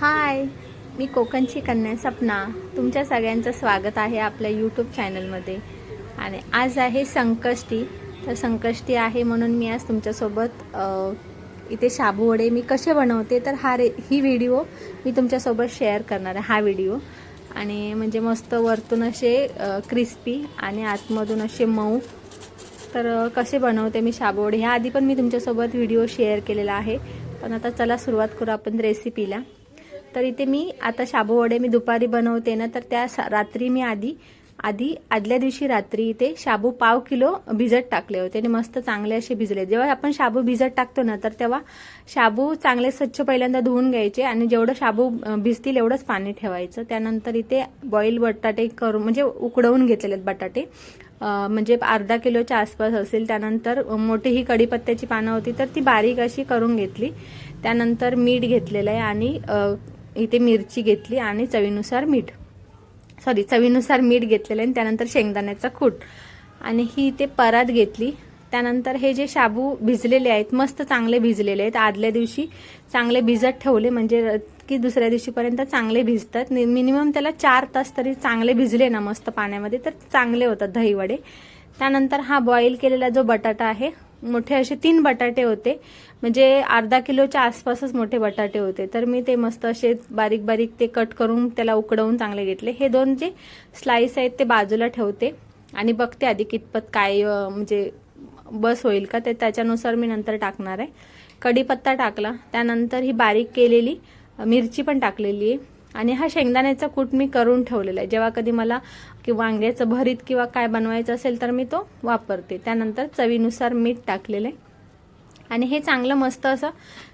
हाय मी कोकणची कन्या सपना. तुमच्या सगळ्यांचं स्वागत आहे आपल्या यूट्यूब चॅनलमध्ये आणि आज आहे संकष्टी. तर संकष्टी आहे म्हणून मी आज तुमच्यासोबत इथे शाबू वडे मी कसे बनवते तर हा रे ही व्हिडिओ मी तुमच्यासोबत शेअर करणार आहे हा व्हिडिओ आणि म्हणजे मस्त वरतून असे क्रिस्पी आणि आतमधून असे मऊ. तर कसे बनवते मी शाबूवडे ह्या आधी पण मी तुमच्यासोबत व्हिडिओ शेअर केलेला आहे. पण आता चला सुरुवात करू आपण रेसिपीला तर इथे मी आता शाबू वडे मी दुपारी बनवते ना तर त्या रात्री मी आधी आधी आदल्या दिवशी रात्री इथे शाबू पाव किलो भिजत टाकले होते आणि मस्त चांगले असे भिजले. जेव्हा आपण शाबू भिजत टाकतो ना तर तेव्हा शाबू चांगले स्वच्छ पहिल्यांदा धुवून घ्यायचे आणि जेवढं शाबू भिजतील एवढंच पाणी ठेवायचं. त्यानंतर इथे बॉईल बटाटे करून म्हणजे उकडवून घेतलेले आहेत बटाटे. म्हणजे अर्धा किलोच्या आसपास असेल. त्यानंतर मोठी ही कढीपत्त्याची पानं होती तर ती बारीक अशी करून घेतली. त्यानंतर मीठ घेतलेलं आहे आणि इथे मिरची घेतली आणि चवीनुसार मीठ. सॉरी चवीनुसार मीठ घेतलेलं आणि त्यानंतर शेंगदाण्याचा खूट आणि ही इथे परात घेतली. त्यानंतर हे जे शाबू भिजलेले आहेत मस्त चांगले भिजलेले आहेत. आदल्या दिवशी चांगले भिजत ठेवले म्हणजे की दुसऱ्या दिवशीपर्यंत चांगले भिजतात. मिनिमम त्याला चार तास तरी चांगले भिजले ना मस्त पाण्यामध्ये तर चांगले होतात दहीवडे. त्यानंतर हा बॉईल केलेला जो बटाटा आहे मोठे असे तीन बटाटे होते. म्हणजे अर्धा किलोच्या आसपासच मोठे बटाटे होते. तर मी ते मस्त असे बारीक बारीक ते कट करून त्याला उकडवून चांगले घेतले. हे दोन जे स्लाइस आहेत ते बाजूला ठेवते. आणि बघते आधी कितपत काय म्हणजे बस होईल का ते. त्याच्यानुसार मी नंतर टाकणार आहे. कढीपत्ता टाकला. त्यानंतर ही बारीक केलेली मिरची पण टाकलेली आहे. आणि हा शेंगदाण्याचा कूट मी करून ठेवलेला आहे. जेव्हा कधी मला किंवा वांग्याचं भरीत किंवा काय बनवायचं असेल तर मी तो वापरते. त्यानंतर चवीनुसार मीठ टाकलेले. आणि हे चांगलं मस्त असं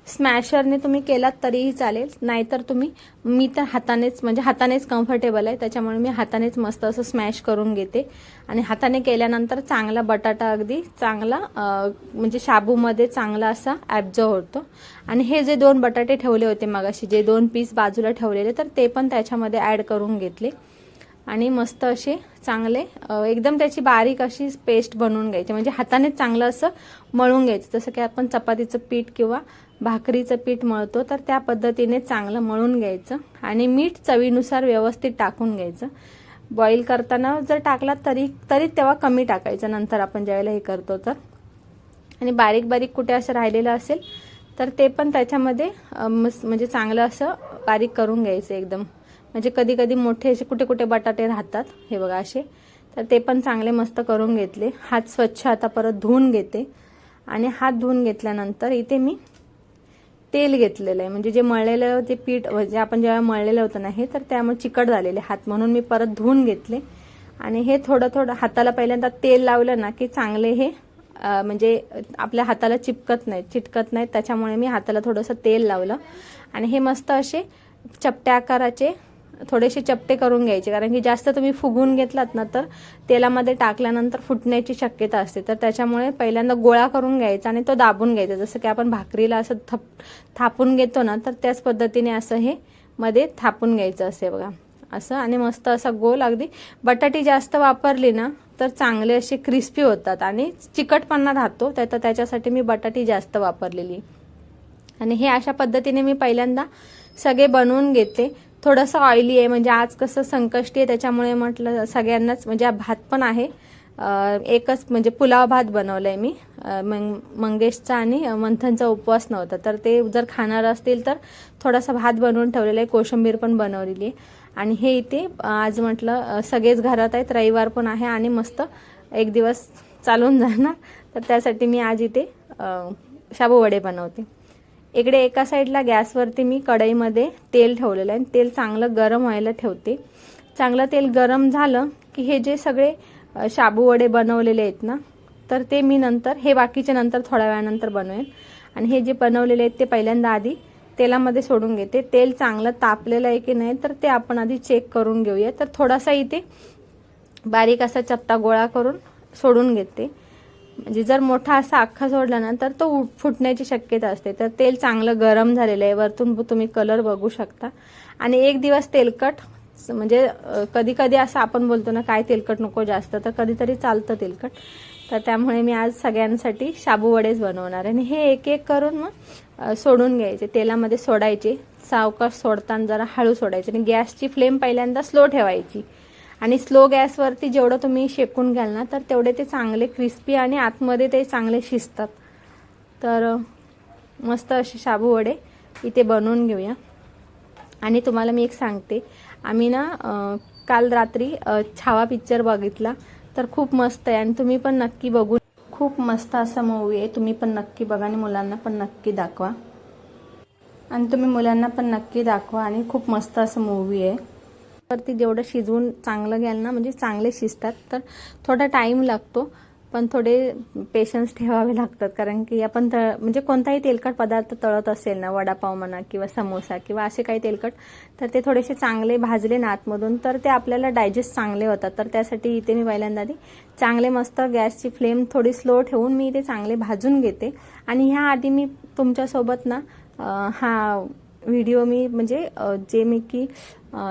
स्मॅशरने तुम्ही केलात तरीही चालेल. नाहीतर तुम्ही मी तर हातानेच म्हणजे हातानेच कम्फर्टेबल आहे. त्याच्यामुळे मी हातानेच मस्त असं स्मॅश करून घेते. आणि हाताने केल्यानंतर चांगला बटाटा अगदी चांगला म्हणजे शाबूमध्ये चांगला असा ॲब्झॉर्व होतो. आणि हे जे दोन बटाटे ठेवले होते मगाशी जे दोन पीस बाजूला ठेवलेले तर ते पण त्याच्यामध्ये ॲड करून घेतले. आणि मस्त असे चांगले एकदम त्याची बारीक अशी पेस्ट बनवून घ्यायची. म्हणजे हाताने चांगलं असं मळून घ्यायचं. जसं की आपण चपातीचं पीठ किंवा भाकरीचं पीठ मळतो तर त्या पद्धतीने चांगलं मळून घ्यायचं आणि मीठ चवीनुसार व्यवस्थित टाकून घ्यायचं. बॉईल करताना जर टाकला तरी तरी तेव्हा कमी टाकायचं. नंतर आपण ज्यावेळेला हे करतो तर. आणि बारीक बारीक कुठे असं राहिलेलं असेल तर ते पण त्याच्यामध्ये म्हणजे चांगलं असं बारीक करून घ्यायचं एकदम. म्हणजे कधी कधी मोठे असे कुठे कुठे बटाटे राहतात हे बघा असे. तर ते पण चांगले मस्त करून घेतले. हात स्वच्छ आता परत धुवून घेते. आणि हात धुवून घेतल्यानंतर इथे मी तेल घेतलेलं आहे. म्हणजे जे मळलेलं ते पीठ म्हणजे आपण जेव्हा मळलेलं होतं ना हे तर त्यामुळे चिकट झालेले हात म्हणून मी परत धुवून घेतले. आणि हे थोडं थोडं हाताला पहिल्यांदा तेल लावलं ना की चांगले हे म्हणजे आपल्या हाताला चिपकत नाही चिटकत नाहीत त्याच्यामुळे मी हाताला थोडंसं तेल लावलं. आणि हे मस्त असे चपट्या आकाराचे थोडेसे चपटे करून घ्यायचे. कारण की जास्त तुम्ही फुगून घेतलात ना तर तेलामध्ये टाकल्यानंतर फुटण्याची शक्यता असते. तर त्याच्यामुळे पहिल्यांदा गोळा करून घ्यायचा आणि तो दाबून घ्यायचा. जसं की आपण भाकरीला असं थप थापून घेतो ना तर त्याच पद्धतीने असं हे मध्ये थापून घ्यायचं असे बघा. असं आणि मस्त असा गोल अगदी. बटाटी जास्त वापरली ना तर चांगले असे क्रिस्पी होतात आणि चिकटपणा राहतो. त्या तर त्याच्यासाठी मी बटाटी जास्त वापरलेली. आणि हे अशा पद्धतीने मी पहिल्यांदा सगळे बनवून घेते. थोडंसं ऑइली आहे. म्हणजे आज कसं संकष्टी आहे त्याच्यामुळे म्हटलं सगळ्यांनाच म्हणजे भात पण आहे. एकच म्हणजे पुलाव भात बनवलाय मी. मंग मंगेशचा आणि मंथनचा उपवास नव्हता. तर ते जर खाणार असतील तर थोडासा भात बनवून ठेवलेला आहे. कोशिंबीर पण बनवलेली आहे. आणि हे इथे आज म्हटलं सगळेच घरात आहेत. रविवार पण आहे आणि मस्त एक दिवस चालून जाणार. तर त्यासाठी मी आज इथे शाबू वडे बनवते. इकडे एका साईडला गॅसवरती मी कढईमध्ये तेल ठेवलेलं आहे. तेल चांगलं गरम व्हायला ठेवते. चांगलं तेल गरम झालं की हे जे सगळे शाबू वडे बनवलेले आहेत ना तर ते मी नंतर हे बाकीचे नंतर थोड्या वेळानंतर बनवेन. आणि हे जे बनवलेले आहेत ते पहिल्यांदा आधी तेलामध्ये सोडून घेते. तेल चांगलं तापलेलं आहे की नाही तर ते आपण आधी चेक करून घेऊया. तर थोडासा इथे बारीक असा चपटा गोळा करून सोडून घेते. म्हणजे जर मोठा असा अख्खा सोडला ना तर तो उ- फुटण्याची शक्यता असते. तर तेल चांगलं गरम झालेलं आहे वरतून तुम्ही कलर बघू शकता. आणि एक दिवस तेलकट म्हणजे कधी कधी असं आपण बोलतो ना काय तेलकट नको जास्त तर कधीतरी चालतं तेलकट. तर त्यामुळे मी आज सगळ्यांसाठी शाबू वडेच बनवणार आणि हे एक एक करून मग सोडून घ्यायचे. तेलामध्ये सोडायचे. सावकाश सोडताना जरा हळू सोडायचे. आणि गॅसची फ्लेम पहिल्यांदा स्लो ठेवायची. आणि स्लो गॅसवरती जेवढं तुम्ही शेकून घ्याल ना तर तेवढे ते चांगले क्रिस्पी आणि आतमध्ये ते चांगले शिजतात. तर मस्त असे शाबू वडे इथे बनवून घेऊया. आणि तुम्हाला मी एक सांगते आम्ही ना काल रात्री छावा पिक्चर बघितला तर खूप मस्त आहे. आणि तुम्ही पण नक्की बघून खूप मस्त असा मूवी आहे. तुम्ही पण नक्की बघा आणि मुलांना पण नक्की दाखवा. आणि तुम्ही मुलांना पण नक्की दाखवा. आणि खूप मस्त असं मूवी आहे. वरती जेवढं शिजवून चांगलं घ्याल ना म्हणजे चांगले शिजतात तर थोडा टाईम लागतो पण थोडे पेशन्स ठेवावे लागतात. कारण की आपण तळ म्हणजे कोणताही तेलकट पदार्थ तळत असेल ना वडापाव म्हणा किंवा समोसा किंवा असे काही तेलकट तर ते थोडेसे चांगले भाजले ना आतमधून तर ते आपल्याला डायजेस्ट चांगले होतात. तर त्यासाठी इथे मी पहिल्यांदा आधी चांगले मस्त गॅसची फ्लेम थोडी स्लो ठेवून मी ते चांगले भाजून घेते. आणि ह्या आधी मी तुमच्यासोबत ना हा व्हिडिओ मी म्हणजे जे मी की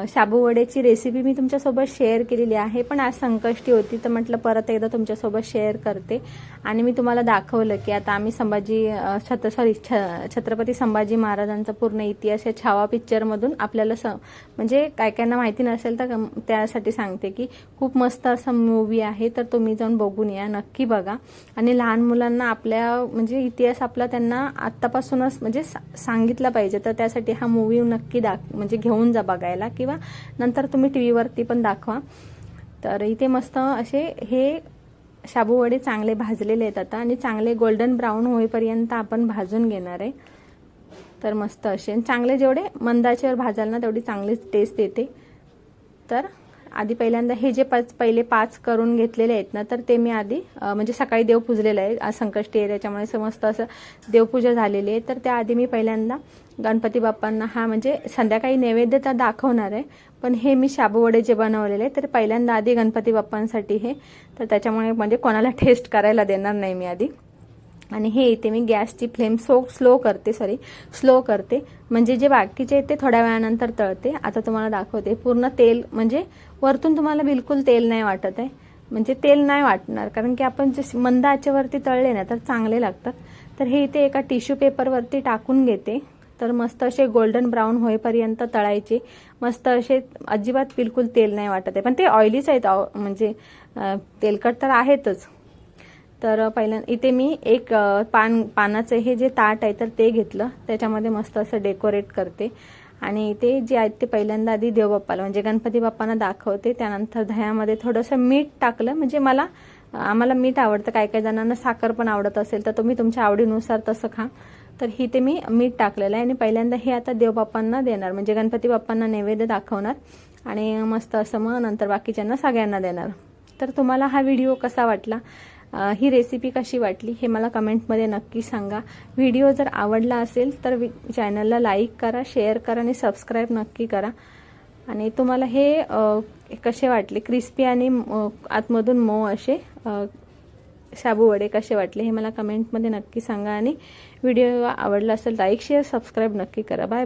शाबूवड्याची रेसिपी मी तुमच्यासोबत शेअर केलेली आहे. पण आज संकष्टी होती तर म्हटलं परत एकदा तुमच्यासोबत शेअर करते. आणि मी तुम्हाला दाखवलं की आता आम्ही संभाजी छत सॉरी छ छत्रपती संभाजी महाराजांचा पूर्ण इतिहास या छावा पिक्चरमधून आपल्याला स म्हणजे काय कायना माहिती नसेल तर त्यासाठी सांगते की खूप मस्त असा मूवी आहे तर तुम्ही जाऊन बघून या नक्की बघा. आणि लहान मुलांना आपल्या म्हणजे इतिहास आपला त्यांना आत्तापासूनच म्हणजे सा- सांगितला पाहिजे. तर त्यासाठी हा मूवी नक्की दाख म्हणजे घेऊन जा बघायला. किंवा नंतर तुम्ही टी व्हीवरती पण दाखवा. तर इथे मस्त असे हे शाबू वडे चांगले भाजलेले आहेत आता आणि चांगले गोल्डन ब्राऊन होईपर्यंत आपण भाजून घेणार आहे. तर मस्त असे चांगले जेवढे मंदाच्यावर भाजाल ना तेवढी चांगली टेस्ट येते. तर आधी पहिल्यांदा हे जे पाच पहिले पाच करून घेतलेले आहेत ना तर ते मी आधी म्हणजे सकाळी देव पूजलेलं आहे. आज संकष्टी आहे त्याच्यामुळे समस्त असं देवपूजा झालेली आहे. तर त्या आधी मी पहिल्यांदा गणपती बाप्पांना हा म्हणजे संध्याकाळी नैवेद्य तर दाखवणार आहे पण हे मी शाबूवडे जे बनवलेले आहे तर पहिल्यांदा आधी गणपती बाप्पांसाठी हे तर त्याच्यामुळे म्हणजे कोणाला टेस्ट करायला देणार नाही मी आधी. आणि हे इथे मी गॅसची फ्लेम सो स्लो करते सॉरी स्लो करते. म्हणजे जे बाकीचे आहेत ते थोड्या वेळानंतर तळते. आता तुम्हाला दाखवते. पूर्ण तेल म्हणजे वरतून तुम्हाला बिलकुल तेल नाही वाटत आहे. म्हणजे तेल नाही वाटणार. कारण की आपण जे मंद आचेवरती तळले ना तर चांगले लागतात. तर हे इथे एका टिश्यू पेपरवरती टाकून घेते. तर मस्त असे गोल्डन ब्राऊन होईपर्यंत तळायचे. मस्त असे अजिबात बिलकुल तेल नाही वाटत आहे. पण ते ऑइलीच आहेत ऑ- म्हणजे तेलकट तर आहेतच. तर पहिल्या इथे मी एक पान पानाचं हे जे ताट आहे तर ते घेतलं. त्याच्यामध्ये मस्त असं डेकोरेट करते. आणि इथे जे आहेत ते पहिल्यांदा आधी देवबाप्पाला म्हणजे गणपती बाप्पांना दाखवते. त्यानंतर दह्यामध्ये थोडंसं मीठ टाकलं. म्हणजे मला आम्हाला मीठ आवडतं. काही काही जणांना साखर पण आवडत असेल तर तुम्ही तुमच्या आवडीनुसार तसं खा. तर ही ते मी मीठ टाकलेलं आहे. आणि पहिल्यांदा हे आता देवबाप्पांना देणार. म्हणजे गणपती बाप्पांना नैवेद्य दाखवणार. आणि मस्त असं मग नंतर बाकीच्यांना सगळ्यांना देणार. तर तुम्हाला हा व्हिडिओ कसा वाटला? ही रेसिपी कशी वाटली हे मला कमेंटमध्ये नक्की सांगा. व्हिडिओ जर आवडला असेल तर चॅनलला लाईक करा शेअर करा आणि सबस्क्राईब नक्की करा. आणि तुम्हाला हे कसे वाटले? क्रिस्पी आणि आतमधून मऊ असे शाबू वडे कसे वाटले हे मला कमेंटमध्ये नक्की सांगा. आणि व्हिडिओ आवडला असेल लाईक शेअर सबस्क्राईब नक्की करा. Bye bye